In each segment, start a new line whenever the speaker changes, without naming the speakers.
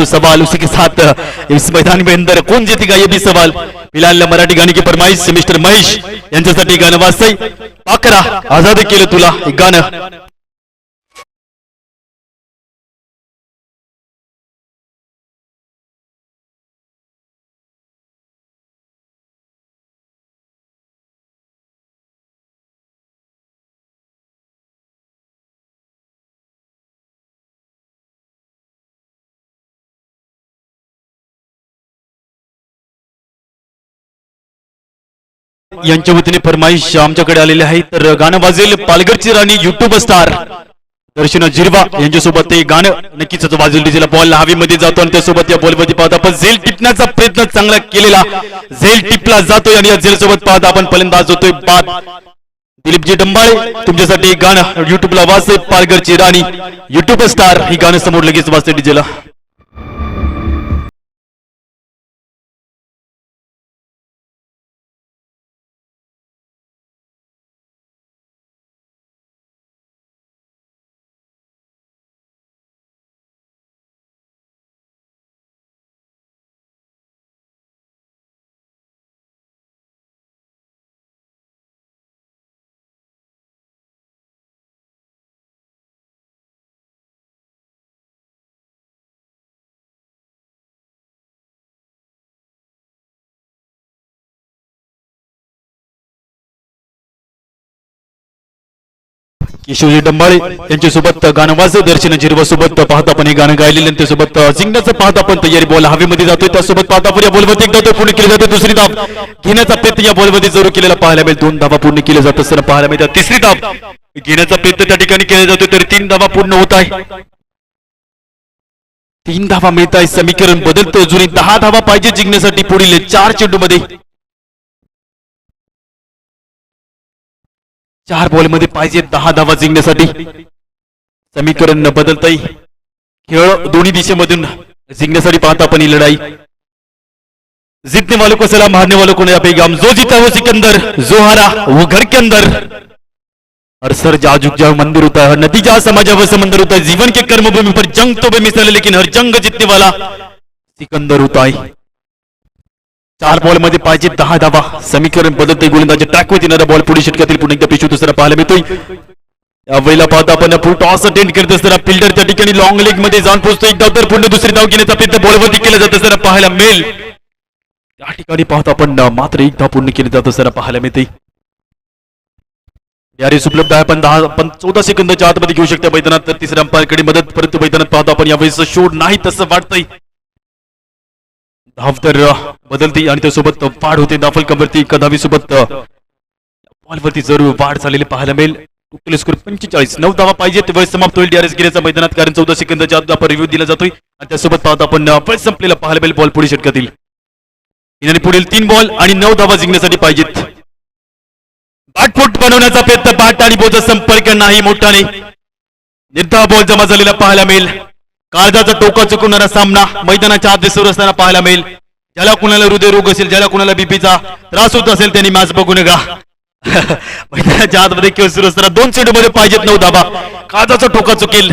तो सवाल उसी के साथ इस मैदान में अंदर कौन जीतेगा ये भी सवाल। फिलहाल मराठी गाणी की फरमाइश मिस्टर महेश यांच्यासाठी गाणं वाचतंय पाकरा आझाद केलं तुला एक गाणं। यांच्या वतीने फरमाईश आमच्याकडे आलेली आहे. तर गाणं वाजेल पालघरची राणी युट्यूब स्टार दर्शन जिरवा यांच्यासोबत ते गाणं नक्कीच वाजेल. डीजेला बॉल हवेमध्ये जातो आणि त्यासोबत या बॉलमध्ये पाहतो आपण झेल टिपण्याचा प्रयत्न चांगला केलेला. झेल टिपला जातोय आणि या झेल सोबत पाहता आपण फलंदाज होतोय बाद. दिलीपजी डंबाळे तुमच्यासाठी गाणं युट्यूबला वाजते पालघरची राणी. युट्यूब स्टार ही गाणं समोर लगेच वाजते डीजेला किशोरजी डंबाळे यांच्यासोबत गाणं वाजत दर्शन जिरवासोबत पाहत पाहता आपण हे गाणं गायलेलं आणि त्यासोबत जिंकण्याचं पाहता आपण तयारी बॉल हवेमध्ये जातोय. त्यासोबत पाहत आपण या बॉलमध्ये एकदा तो पूर्ण केली जाते. दुसरी दाब घेण्याचा प्रयत्न या बॉलमध्ये जरूर केलेला पाहायला मिळेल. दोन धावा पूर्ण केले जात असताना पाहायला मिळतात. तिसरी दाब घेण्याचा प्रयत्न त्या ठिकाणी केला जातो तर तीन धावा पूर्ण होत आहे. तीन धावा मिळत आहे. समीकरण बदलतं. जुनी दहा धावा पाहिजे जिंकण्यासाठी पुढील चार चेंडूमध्ये. चार बॉल मध्ये पाहिजे दहा धावा जिंकण्यासाठी. समीकरण बदलताय. खेळ दोन्ही दिशेमधून जिंकण्यासाठी पाहता आपण ही लढाई. जीतने वालों को सलाम हारने वालों को नया पैगाम जो जीता वो सिकंदर, जो हारा वो घर के अंदर और सर जा झुक जाओ मंदिर होता है हर नतीजा समाजा व समंदर होता है जीवन के कर्म भूमि पर जंग तो बेमिसाल है लेकिन हर जंग जीतने वाला सिकंदर होता है चार बॉलमध्ये पाहिजे दहा धावा. समीकरण बदलते गोलंदाजी. ट्रॅक वर येणारा बॉल पुढे षटकातील पुन्हा एकदा पिशू दुसरा पाहायला मिळतोय. यावेळेला पाहता आपण फुल टॉस अटेंड करत असताना फिल्डर त्या ठिकाणी लॉंग लेगमध्ये जाऊन पोहोचतो एक धाव तर पुन्हा दुसरी धाव घेण्याचा प्रयत्न बॉलवरती केला जात असताना पाहायला मिळेल. त्या ठिकाणी पाहतो आपण मात्र एक धाव पूर्ण केली जात असताना पाहायला मिळते यारेस उपलब्ध आहे पण दहा पण चौदा सेकंदाच्या आतमध्ये घेऊ शकता मैदानात. तर तिसऱ्या अंपायरकडे मदत परंतु मैदानात पाहतो आपण यावेळेस शोध नाही तसं वाटतंय. धाव तर आणि त्यासोबत वाढ होते. दाफल कबरती कदावी सोबत बॉलवरती जरूर वाढ झालेली पाहायला मिळेल. टोटल स्कोर पंचेचाळीस. नऊ धावा पाहिजे. वेळ समाप्त होईल. डीआरएस गिऱ्याच्या मैदानात कारण चौदा सेकंदाच्या आत आपण रिव्ह्यू दिला जातोय. आणि त्यासोबत पाहतो आपण वेळ संपलेला पाहायला मिळेल. बॉल पुढे षटकातील. आणि पुढील तीन बॉल आणि नऊ धावा जिंकण्यासाठी पाहिजेत. बाटफूट बनवण्याचा प्रयत्न. बाट आणि बोजा संपर्क नाही. मोठाने निर्धाव बॉल जमा झालेला पाहायला मिळेल. काळजाचा टोका चुकवणारा सामना मैदानाच्या आत सुरू असताना पाहायला मिळेल. ज्याला कुणाला हृदयरोग असेल ज्याला कुणाला बीपीचा त्रास होत असेल त्यांनी मॅच बघू नका मैदानाच्या आतमध्ये खेळ सुरू असताना दोन चेंडू मध्ये पाहिजेत नऊ धाबा. काळजाचा टोका चुकेल.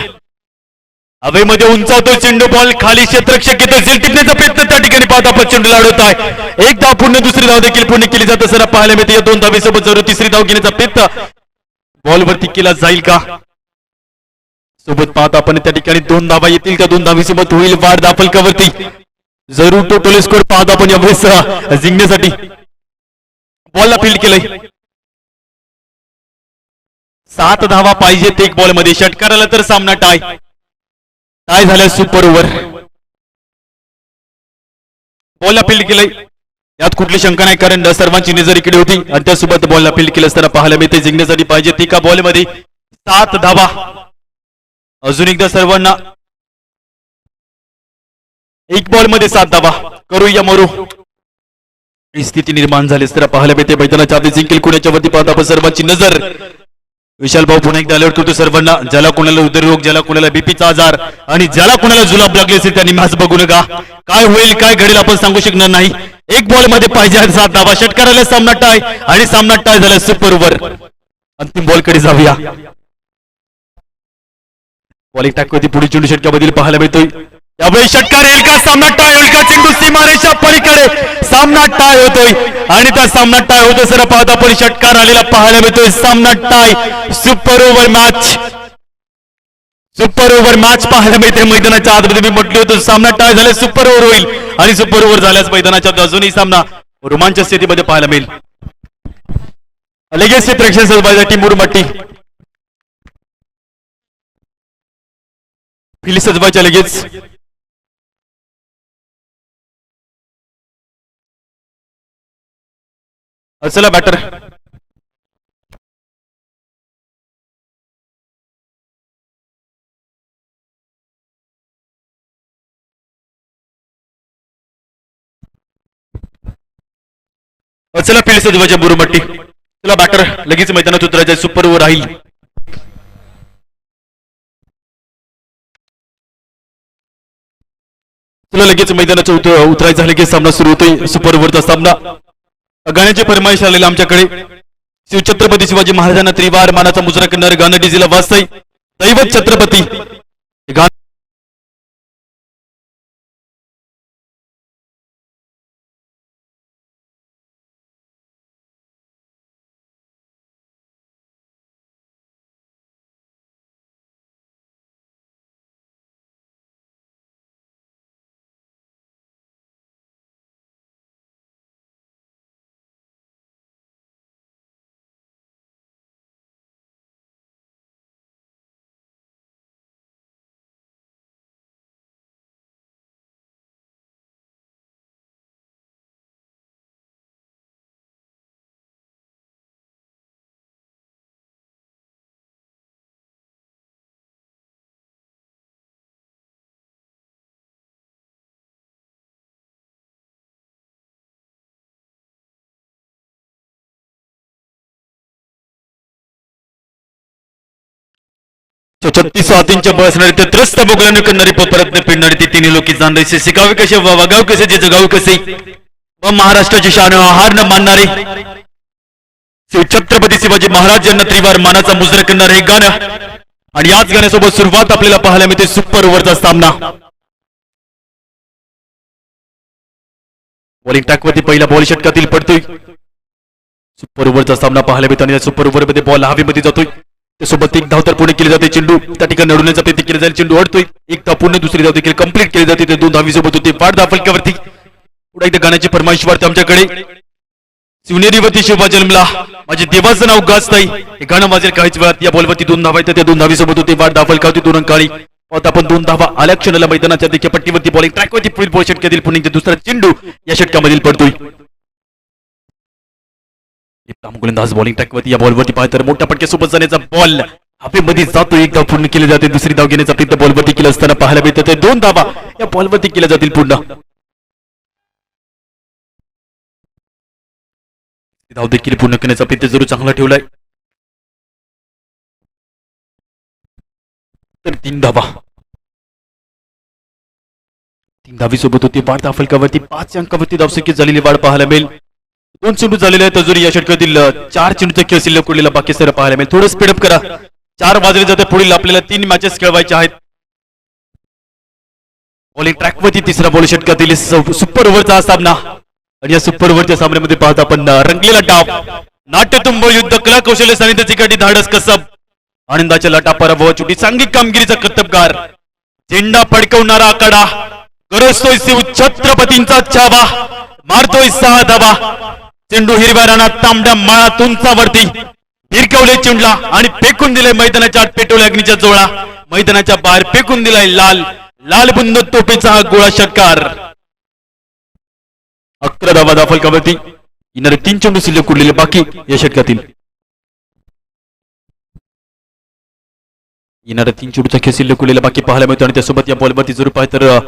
हवेमध्ये उंचावतो चेंडू बॉल खाली क्षेत्रक्षक येतो झेल टिपण्याचा प्रयत्न त्या ठिकाणी पाहता आपण चेंडू लाडवत आहे. एक धाव पूर्ण दुसरी धाव देखील पूर्ण केली जात असताना पाहायला मिळते. या दोन धावेसोबत जरूर तिसरी धाव घेण्याचा प्रयत्न. बॉलवरती केला जाईल का? सोबत पाहतो आपण त्या ठिकाणी दोन धाबा येतील. त्या दोन धाबीसोबत होईल वाढ दाफल कवरती. जरूर टोटल स्कोर पाहतो आपण यावेळेस जिंकण्यासाठी. बॉलला फील्ड केलंय. सात धावा पाहिजेत एक बॉलमध्ये. षटकाराला तर सामना टाय टाय झाला सुपर ओव्हर बॉलला फील्ड केलंय. यात कुठली शंका नाही कारण सर्वांची नजर इकडे होती. आणि त्यासोबत बॉलला फील्ड केलं असताना पाहायला मिळते जिंकण्यासाठी पाहिजे ती बॉल बॉलमध्ये सात धावा. अजून एकदा सर्वांना एक बॉलमध्ये सात धावा. करूया मरू. ही स्थिती निर्माण झाली. तर पाहायला मिळते मैदानाच्या आधी जिंकेल कुणाच्या वरती पाहता आपण सर्वांची नजर. विशाल भाऊ पुन्हा एकदा अलर्ट करतो सर्वांना. ज्याला कोणाला हृदयरोग ज्याला कोणाला बीपीचा आजार आणि ज्याला कोणाला जुलाब लागले असेल त्यांनी मॅच बघू नका. काय होईल काय घडेल आपण सांगू शकणार नाही. एक बॉलमध्ये पाहिजे सात धावा. षटकाराला सामना टाय आणि सामना टाय झाला सुपर ओव्हर. अंतिम बॉलकडे जाऊया. बॉलिंग टाकू होती पुढील चेंडू षटकामधील पाहायला मिळतोय. यावेळी षटकार येईल का सामना टाय होईल का? चेंडू सीमारेषा पलीकडे सामना टाय होतोय. आणि त्या सामना टाय होतो सर पाहता पण षटकार आलेला पाहायला मिळतोय. सामना tie super over match. Super over match पाहायला मिळते मैदानाच्या आतमध्ये मी म्हटलं होतं सामना टाय झाले सुपर ओव्हर होईल. आणि सुपर ओव्हर झाल्यास मैदानाच्या अजूनही सामना रोमांच स्थितीमध्ये पाहायला मिळेल. लगेच ते प्रेक्षक सहभागी टीम उरमट्टी फिली सजवायच्या लगेच चला बॅटर चला फिल्ड सजवायच्या बुरुमट्टी चला बॅटर लगेच मैदानात उतरायचं सुपर ओव्हर राहील लगेच मैदानाचं उत उतरायचं झालं की सामना सुरू होतोय. सुपर ओव्हरचा सामना. गाण्याची फरमाईश आलेली आमच्याकडे. शिवछत्रपती शिवाजी महाराजांना त्रिवार मानाचा मुजरा करणारे गाणं डीजेला वाचताय. दैवत छत्रपती. गाणं तो छत्तीस हातींच्या बसणारे ते त्रस्त बोगल्याने करणारी परत पिडणारी ती तिन्ही लोकी जाणारी शिकावे कसे वगाव वागाव कसे जे जगावे कसे? व महाराष्ट्राची शान आहार न मानणारे? श्री छत्रपती शिवाजी महाराज यांना त्रिवार मानाचा मुजरा करणारे हे गाणं. आणि याच गाण्यासोबत सुरुवात आपल्याला पाहायला मिळते सुपर ओव्हरचा सामना. बॉलिंग टॅकवरती पहिला बॉल षटकातील पडतोय. सुपर ओव्हरचा सामना पाहायला मिळतो आणि या सुपर ओव्हरमध्ये बॉल हवेमध्ये जातोय. त्यासोबत एक धाव तर पूर्ण केली जाते चेंडू. त्या ठिकाणी अडवण्याचा प्रयत्न केला जाईल चेंडू अडतोय एक धाव पूर्ण दुसरी धाव देखील कंप्लीट केली जाते. ते दोन धावी सोबत होते. पाठ धाव फलक्यावरती पुढे एकदा गाण्याची फरमाईश वाढते आमच्याकडे. शिवनेरीवरती शिवबा जन्मला. माझे देवाचं नाव गाजताई हे गाणं वाजेल काहीच वेळात या बॉलवरती दोन धावा येतात त्या दोन धावी सोबत होते. वाढ धाव फलकावरती दोन अंकाळी आता आपण दोन धावा आल्या क्षणाला मैदानाच्या देखील पट्टीवरती बॉलिंग ट्रॅकवरती पुढील बॉल षटकातील पुणे दुसरा चेंडू या षटकामधील पडतोय. गोलंदाज बॉलिंग ट्रॅकवरती या बॉलवरती पाहतो तर मोठ्या पटक्यासोबत जाण्याचा बॉल हवेमध्ये जातो एक धाव पूर्ण केले जाते दुसरी धाव घेण्याचा प्रयत्न बॉलवरती केला असताना पाहायला मिळतं. ते दोन धावा या बॉलवरती केल्या जातील पूर्ण. धाव देखील पूर्ण करण्याचा प्रयत्न जरूर चांगला ठेवलाय. तर तीन धावा. तीन धावी सोबत होती वाढ दाफलकावरती पाच अंकावरती धावसंख्येत झालेली वाढ पाहायला मिळेल. दोन चेंडू झालेले आहेत अजून या षटकातील चार चेंडूचा खेळ शिल्लक उरलेला बाकी सर पाहायला मिळेल. थोडं स्पीडअप करा. चार वाजले जाते पुढील आपल्याला तीन मॅचेस खेळवायचे आहेत. बॉलिंग ट्रॅकवरती तिसरा बॉल षटकातील सुपर ओव्हरचा सामना. आणि या सुपर ओव्हरच्या सामन्यामध्ये पाहता आपण अ, रंगलेला डाव. नाट्यतुंब युद्ध कला कौशल्य सानिध्य धाडस कसब. आनंदाच्या लाटा पराभव चुटी सांघिक कामगिरीचा कर्तबगार. झेंडा फडकवणारा आकडा गरजतोय शिव छत्रपतींचा छावा मारतोय सहा धावा. चेंडू हिरव्या रानात तांबड्या माळा उंचावरती भिरकवले चिंडला आणि फेकून दिले मैदानाच्या आत पेटवले अग्नीच्या जोळा. मैदानाच्या बाहेर फेकून दिलाय लाल. लाल बुंद तोपेचा हा गोळा षटकार. अकरा धावा दाफल कवरती येणारे तीन चेंडू शिल्लक उरलेले बाकी या षटकातील. येणाऱ्या तीन चेंडूचा खेळ शिल्लक उरलेला बाकी पाहायला मिळतो आणि त्यासोबत या बॉलवरती जरूर पाहिजे तर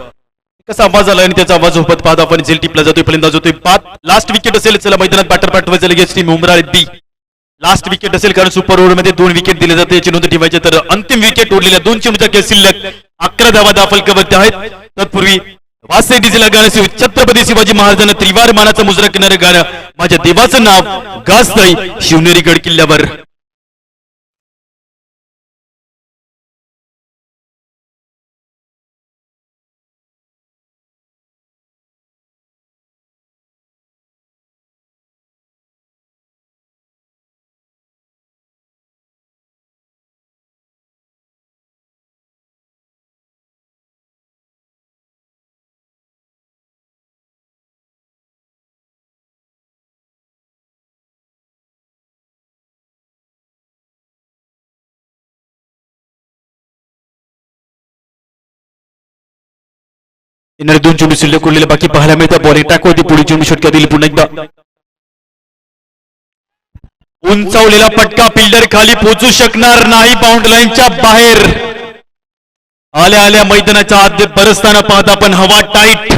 कसा आवाज आला आणि त्याचा आवाज झोपत पाहता आपण झेल टिपला जातोय फलंदाज होतोय पाच लास्ट विकेट असेल चला मैदानात बॅटर पाठवायचं लगेच team Umrale B last wicket असेल कारण सुपर ओव्हरमध्ये दोन विकेट दिले जाते याची नोंद ठेवायचे. तर अंतिम विकेट उरलेल्या दोन चेंडूचा खेळ शिल्लक अकरा धावा दाफलकवरती आहेत. तत्पूर्वी वासे डिझेला गाणं शिव छत्रपती शिवाजी महाराजांना त्रिवार मानाचा मुजरा किनारे गाणं. माझ्या देवाचं नाव गाजतय शिवनेरी गड किल्ल्यावर. येणारे दोन चेंडू शिल्लक उरलेले बाकी पाहायला मिळतात बॉलिंग टाक होती पुढे चेंडू षटका दिली पुन्हा एकदा उंचावलेला पटका फिल्डर खाली पोचू शकणार नाही बाउंड लाईनच्या बाहेर आल्या आल्या मैदानाच्या आत बरसताना पाहता पण हवा टाईट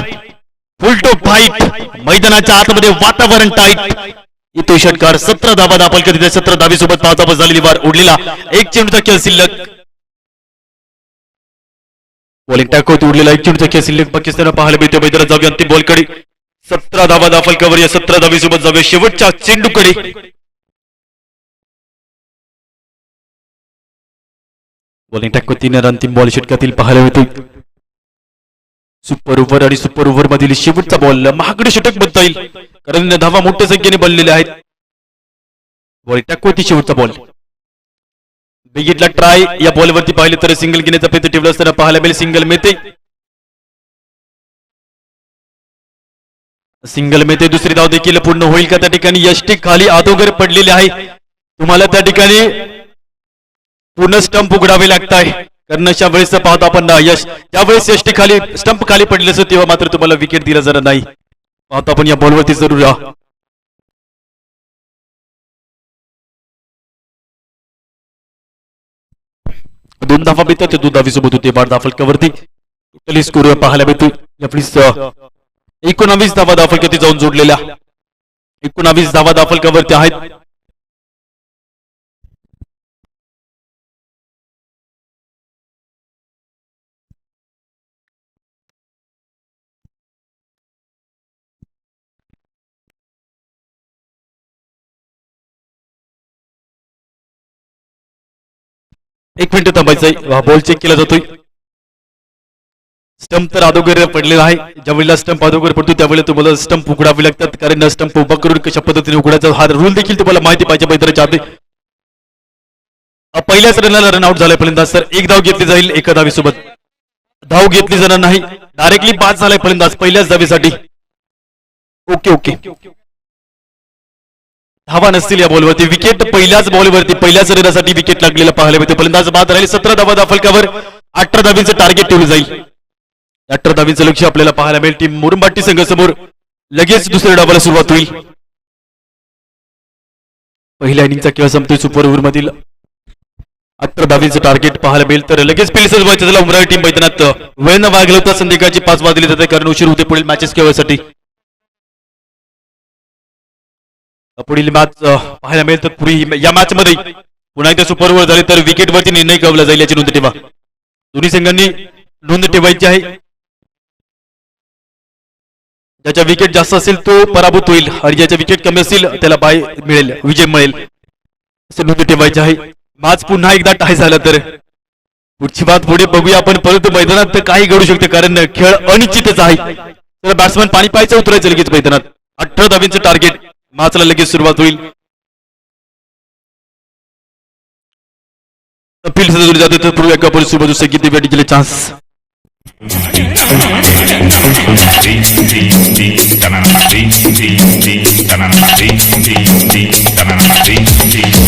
फुलटो फाईट मैदानाच्या आतमध्ये वातावरण टाईट इथे षटकार सतरा धाबा दाखल करीत सतरा धाबी सोबत पाहता झालेली वार उडलेला एक चेंडूचा खेळ शिल्लक बॉलिंग टॅक होती एक चेंडूचा खेळ शिल्लक पाकिस्तान पाहायला मिळतो मैदानात जाऊया अंतिम बॉलकडे सतरा धाबा दाखल कवर या सतरा धावी सोबत जाऊया. शेवटच्या चेंडूकडे. बॉलिंग टॅक होती अंतिम बॉल षटकातील पाहायला मिळतो सुपर ओव्हर आणि सुपर ओव्हर मधील शेवटचा बॉल महागडे षटक बनता येईल. कारण धावा मोठ्या संख्येने बनलेल्या आहेत. बॉलिंग टॅक होती शेवटचा बॉल बिगिटला ट्राय या बॉलवरती पाहिले तर सिंगल घेण्याचा प्रयत्न ठेवला असताना पाहायला मिळेल सिंगल मिळते सिंगल मिळते दुसरी धाव देखील पूर्ण होईल का त्या ठिकाणी? यष्टी खाली आदोगर पडलेली आहे. तुम्हाला त्या ठिकाणी पूर्ण स्टंप उघडावे लागत आहे कारण अशा वेळेस पाहतो आपण यश त्यावेळेस यष्टी खाली स्टंप खाली पडले असं तेव्हा मात्र तुम्हाला विकेट दिला जाणार नाही. पाहतो आपण या बॉलवरती जरूर दोन धावा मिळतात दोन धावीसोबत होते बार दाफल कवरती टोटली स्कोर पाहायला मिळतो आपलीच एकोणावीस धावा दाफल जाऊन जोडलेल्या. एकोणावीस धावा दाफल कवरती आहेत. एक मिनिट थांबायचंय बॉल चेक केला जातोय. स्टंप तर अदोगर पडलेला आहे. ज्यावेळेला स्टंप अगोदर पडतो त्यावेळेला तुम्हाला स्टंप उघडावे लागतात. कारण स्टंप उभा करून कशा पद्धतीने उघडायचा हा रूल देखील तुम्हाला माहिती पाहिजे मैदानाच्या आधी. पहिल्याच रनला रन आउट झालाय फलंदाज तर एक धाव घेतली जाईल एका दावीसोबत धाव घेतली जाणार नाही. डायरेक्टली पाच झालाय फलंदाज पहिल्याच धावीसाठी. ओके ओके धावा नसतील या बॉलवरती. विकेट पहिल्याच बॉलवरती पहिल्याच रनासाठी विकेट लागलेला पाहायला मिळते. फलंदाज बाद राहील. सतरा धावा दाफलकावर अठरा धावींचं टार्गेट ठेवलं जाईल. अठरा धावींचं लक्ष आपल्याला पाहायला मिळेल. टीम मुरुंबाटी संघासमोर लगेच दुसऱ्या डावाला सुरुवात होईल. पहिल्या इनिंगचा खेळ संपतोय सुपर ओव्हर मधील अठरा धावींचं टार्गेट पाहायला मिळेल. तर लगेच पेलिसच व्हायचं त्याला उमराळी टीम मैदानात. वेळ न वागलं होता. संध्याकाळची पाच वाजली. जाते कारण उशीर होते पुढील मॅचेस खेळण्यासाठी पुढील मॅच पाहायला मिळेल. तर पुढे या मॅच मध्ये पुन्हा एकदा सुपर ओव्हर झाले तर विकेट वरती निर्णय कळवला जाईल याची नोंद ठेवा. दोन्ही संघांनी नोंद ठेवायची आहे. ज्याच्या विकेट जास्त असेल तो पराभूत होईल. आणि ज्याच्या विकेट कमी असेल त्याला बाय मिळेल विजय मिळेल. असं नोंद ठेवायचे आहे. मॅच पुन्हा एकदा टाय झाला तर. पुढची बात पुढे बघूया आपण. परंतु मैदानात तर काही घडू शकते कारण खेळ अनिश्चितच आहे. तर बॅट्समॅन पाणी पायचं उतरायचं लगेच मैदानात. अठरा धावींचं टार्गेट मॅचला लगेच सुरुवात होईल अपील सदर जाते तर पूर्वी एका पोलीस सोबत दुसऱ्या किती बॅटिंग केले चान्स
Ding ding ding,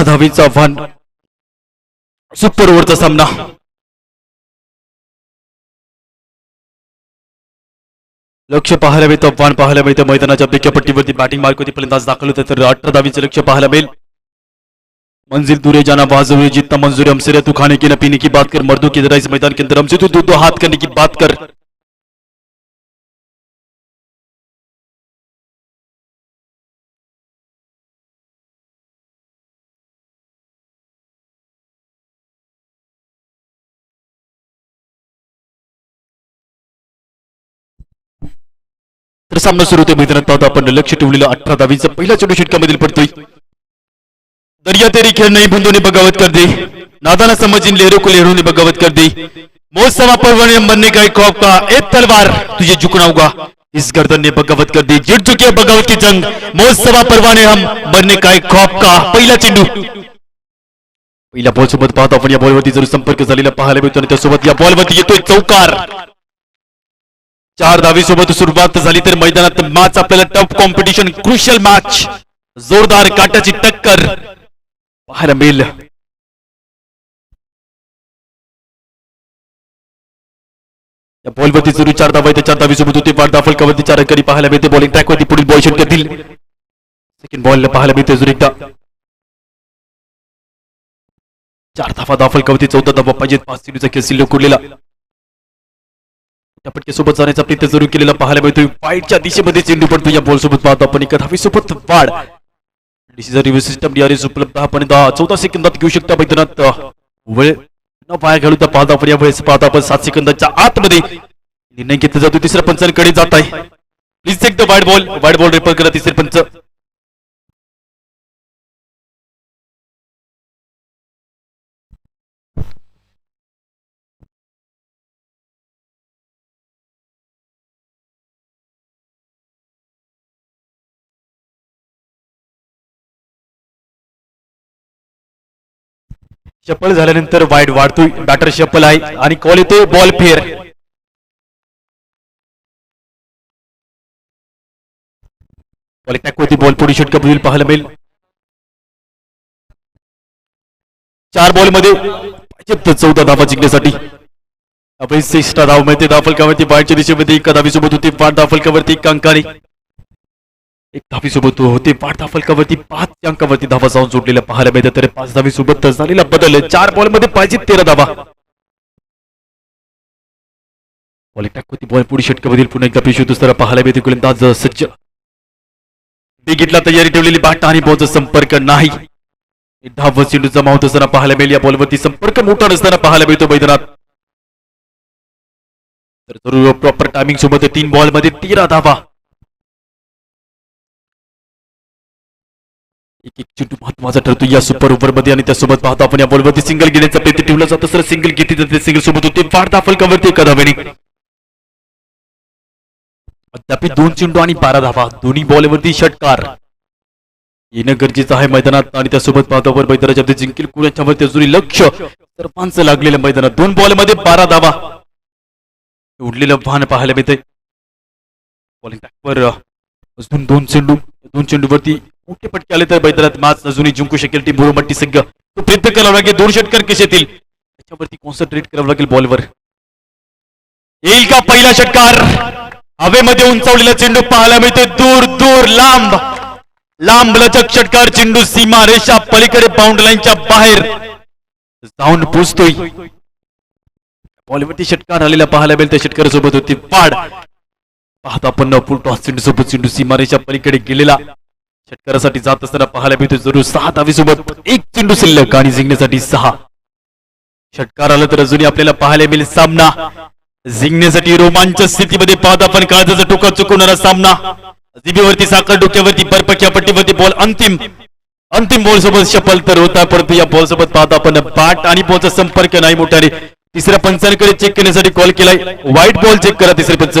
अठरा धावींचा आव्हान सुपर ओव्हरचा सामना. लक्ष पाहायला मिळतं आव्हान पाहायला मिळतं मैदानाच्या पट्टीवरती बॅटिंग मार्क होती फलंदाज दाखल होते तर अठरा धावीचं लक्ष पाहायला मिळेल. मंजिल दूरे जाना बाजू जितना मंजूर हमसे रह तू खाने की न पीने की बात कर मर्दों की तरह इस मैदान के अंदर हमसे तू दो दो हाथ करने की बात कर. सामना सुरू होते मैदानात आता आपण. लक्ष ठेवलेलं अठरा दहावीचा पहिला चेंडू षटकामधील पडतोय. दरिया तेरी खेळ नहीं बंधू ने बगावत कर दी नादाना समझ इन लहरों को लहरों ने बगावत कर दी मौसम परवाने मरने का एक खौफ का? एक तलवार. तुझे झुकना होगा इस गर्दन ने बगावत कर दी जिट चुकी है बगावत की जंग. मौसम परवाने हम मरने का एक खौफ का? पहिला चेंडू. पहिल्या बॉल सोबत पाहतो आपण. या बॉलवरती जर संपर्क झालेला पाहायला मिळतो आणि त्यासोबत या बॉलवरती येतोय चौकार. चार दावी सोबत सुरुवात झाली तर मैदानात मॅच आपल्याला टफ कॉम्पिटिशन क्रुशियल मॅच जोरदार काटाची टक्कर. पाहायला मिळेल. या बॉलवरती जरूर चार धावा येते चार दावी सोबत होते. दाफल दाखल कवरती चार अंकांनी पाहायला मिळते. बॉलिंग ट्रॅकवरती पुढील बॉल शॉट करतील सेकंड बॉल पाहायला मिळते जरूर एकदा. चार धावा दाफल कवती चौदा धावा पाहिजेत. पाच सिरीचा खेळ सिल्लो उरलेला त्या पटकेसोबत जाण्याचा प्रयत्न जरूर केलेला पाहायला मिळतो वाईटच्या दिशेमध्ये चेंडू पडतो या बॉल सोबत पाहतो आपण. एका धावी सोबत वाढ. डिसिजन रिव्ह्यू सिस्टम डीआरएस उपलब्ध आपण दहा चौदा सेकंदात घेऊ शकता मैदानात वेळ न पाया घालू त्या पाहता आपण. या वेळेस पाहता आपण सात सेकंदाच्या आतमध्ये. निर्णय घेतला जातो. तिसऱ्या पंचांकडे जात आहे. Please check the wide ball wide ball refer करा तिसरे पंच. चप्पल झाल्यानंतर वाईट वाढतोय. बॅटर चप्पल आहे आणि कॉल येतोय बॉल फेअर बॉल attack वरती बॉल पुढे षटक होईल पाहायला मिळेल. चार बॉलमध्ये चौदा धावा जिंकण्यासाठी. अभय सिक्स्टा धाव मिळते दाफलकावरती बाहेरच्या दिशेमध्ये एका धावी सोबत होती पाच दाफल कावरती एक अंकाने एक धावी सोबत होते पाच धाफल फलकावरती पाच अंकावरती धावा जाऊन जोडलेला पाहायला मिळते. तर पाच धावी सोबत झालेला बदल चार बॉलमध्ये पाहिजे तेरा धावा. बॉल टाकवती बॉल पुढे षटकामधील पुन्हा एकदा पिशवी दुसरा पाहायला मिळते. गोलंदाज सज्ज. बिगिटला तयारी ठेवलेली बाट आणि बॉलचा संपर्क नाही. धाव चेंडू जमा होत असताना पाहायला मिळेल. या बॉलवरती संपर्क मोठा नसताना पाहायला मिळतो मैदानात. तर जरूर प्रॉपर टायमिंग सोबत तीन बॉलमध्ये तेरा धावा. एक एक चेंडू महत्त्वाचा ठरतो. या सुपर ओव्हरमध्ये आणि त्यासोबत पाहतो आपण या बॉलवरती सिंगल घेण्याचा प्रयत्न ठेवला जातो. सर सिंगल घेतली जाते. सिंगल सोबत होते. फार दाफल एका धावेने अद्याप दोन चेंडू आणि बारा धावा. दोन्ही बॉलवरती षटकार. येणं गरजेचं आहे मैदानात. आणि त्यासोबत पाहतो आपण मैदानाच्या मध्ये जिंकेल कुणाच्यावरती अजूनही लक्ष. सर्वांचं लागलेलं मैदानात. दोन बॉलमध्ये बारा धावा. उडलेलं वाहन पाहायला मिळतंय. बॉलिंग अजून दोन चेंडू. दोन चेंडूवरती मोठे फटके आले तर बैदरात मॅच अजूनही जिंकू शकेल टीम बुरुमट्टी संघ. तो प्रयत्न करावा लागेल दोन षटकार कसे येतील त्याच्यावरती कॉन्सन्ट्रेट करावं लागेल बॉलवर येईल का पहिला षटकार? हवेमध्ये उंचावलेला चेंडू पाहायला मिळते दूर दूर लांब. लांब लचक षटकार चेंडू सीमा रेषा पलीकडे बाउंड लाईनच्या बाहेर. जाऊन पोचतोय. बॉलवरती षटकार आलेला पाहायला मिळेल त्या षटकारासोबत होती पाड पाहता आपण नपूर टॉस चेंडू सोबत चेंडू सीमारेच्या पलीकडे गेलेला. षटकारासाठी जात असताना पाहायला मिळतो जरूर सहा धावी सोबत एक चेंडू शिल्लक आणि जिंकण्यासाठी सहा. षटकार आलं तर अजूनही आपल्याला पाहायला मिळेल सामना. जिंकण्यासाठी रोमांच स्थितीमध्ये पाहता आपण काळजाचा टोका चुकवणारा सामना. जिबीवरती साखर डोक्यावरती बर्फक्या पट्टीवरती बॉल अंतिम. अंतिम बॉल सोबत शपल तर होता परंतु या बॉल सोबत पाहता आपण बाट आणि बॉलचा संपर्क नाही मोठ्याने. तिसऱ्या पंचांकडे चेक करण्यासाठी कॉल केलाय. व्हाईट बॉल चेक करा तिसरे पंच.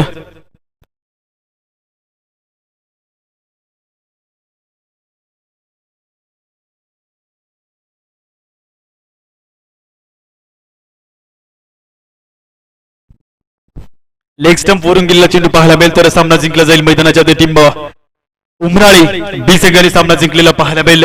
लेग स्टंप वरून गेलेला चेंडू पाहायला मिळेल तर सामना जिंकला जाईल मैदानाच्या टीम उमराळी बी संघाने सामना जिंकलेला पाहायला मिळेल.